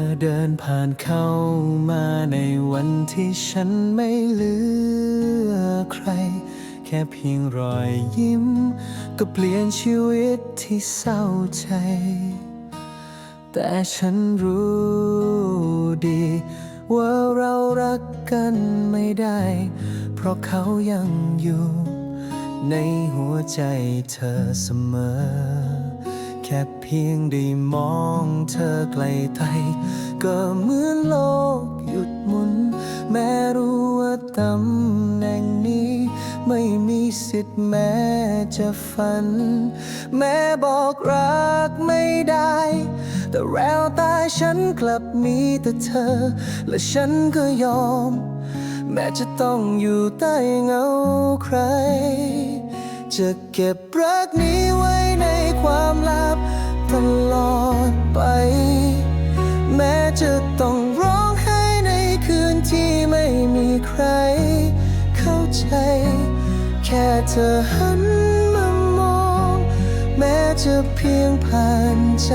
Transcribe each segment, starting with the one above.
อเดินผ่านเข้ามาในวันที่ฉันไม่เหลือใคร แค่เพียงรอยยิ้ม ก็เปลี่ยนชีวิตที่เศร้าใจ แต่ฉันรู้ดี ว่าเรารักกันไม่ได้ เพราะเขายังอยู่ ในหัวใจเธอเสมอ แค่เพียงได้มองเธอไกลไกลก็เหมือนโลกหยุดหมุน แม้รู้ว่าตำแหน่งนี้ ไม่มีสิทธิ์แม้จะฝัน แม้บอกรักไม่ได้ แต่แววตาฉันกลับมีแต่เธอ และฉันก็ยอม แม้จะต้องอยู่ใต้เงาใคร จะเก็บรักนี้ไว้ ในความลับตลอดไป แม้จะต้องร้องไห้ในคืนที่ไม่มีใครเข้าใจ แค่เธอหันมามอง แม้จะเพียงผ่านใจ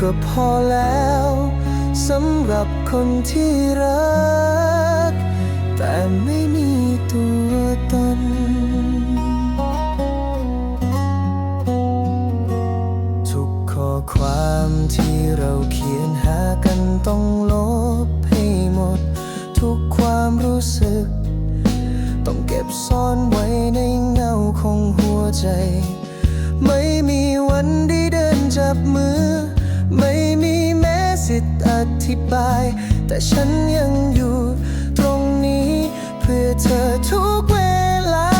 ก็พอแล้วสำหรับคนที่รัก ความที่เราเขียนหากันต้องลบให้หมด ทุกความรู้สึก ต้องเก็บซ่อนไว้ในเงาของหัวใจ ไม่มีวันได้เดินจับมือ ไม่มีแม้สิทธิ์อธิบาย แต่ฉันยังอยู่ตรงนี้ เพื่อเธอทุกเวลา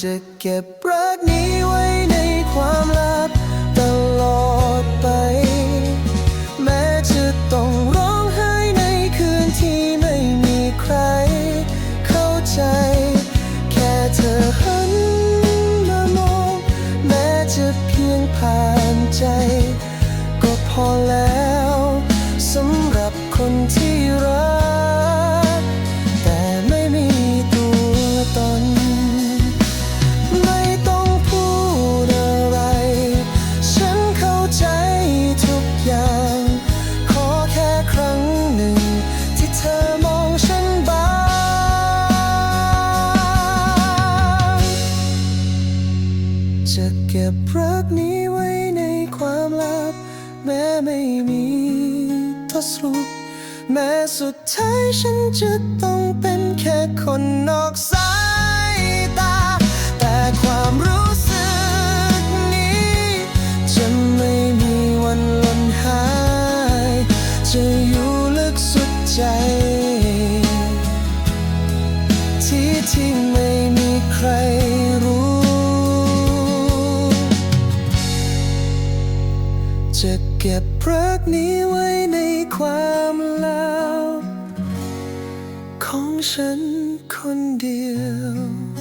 จะเก็บรักนี้ นี้ไว้ในความลับ แม้ไม่มีทศรุปแม้สุดท้ายฉันจะต้องเป็นแค่คนนอกส จะเก็บรักนี้ไว้ในความลาวของฉันคนเดียว